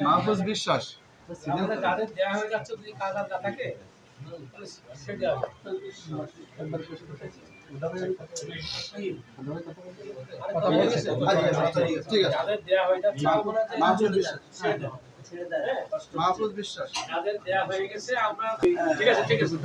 মাহফুজ বিশ্বাস। যাদের দেওয়া হয়ে যাচ্ছে যদি কাজ আর না থাকে মাহফুজ বিশ্বাস। যাদের দেওয়া হয়ে গেছে আমরা ঠিক আছে ঠিক আছে।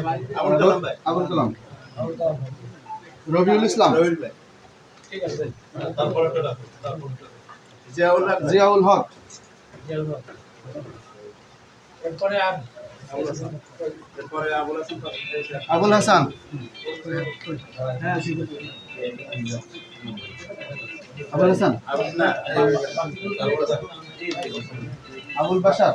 ভাই, আবুল কালাম। আবুল কালাম রবিউল ইসলাম ঠিক আছে জিয়াউল হক। এরপরে আবুল হাসান আবুল হাসান। আবুল বাসার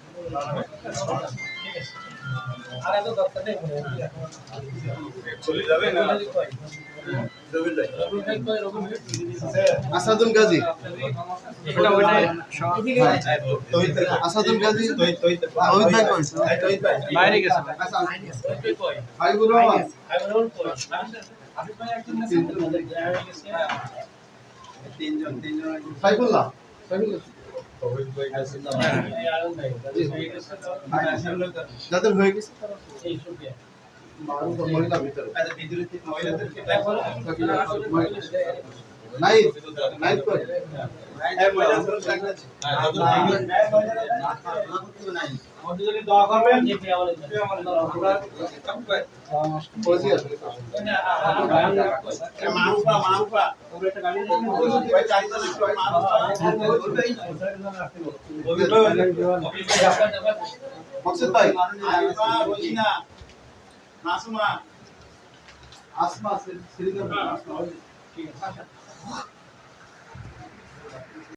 আসাদুল গাজী আসাদুল গাজী? বাইরে গেছে? হাবিবুর রহমান হয়ে গেছে। সাইফুল্লাহ ভাই, যাদের হয়ে গেছে? তো, যাদের হয়ে গেছে তারা এই শুক্রিয়া। মহিলা ভিতরে এখন আপনারা আসলে ফজিয়া মকসুদ ভাই আসমা শ্রীধর ঠিক আছে।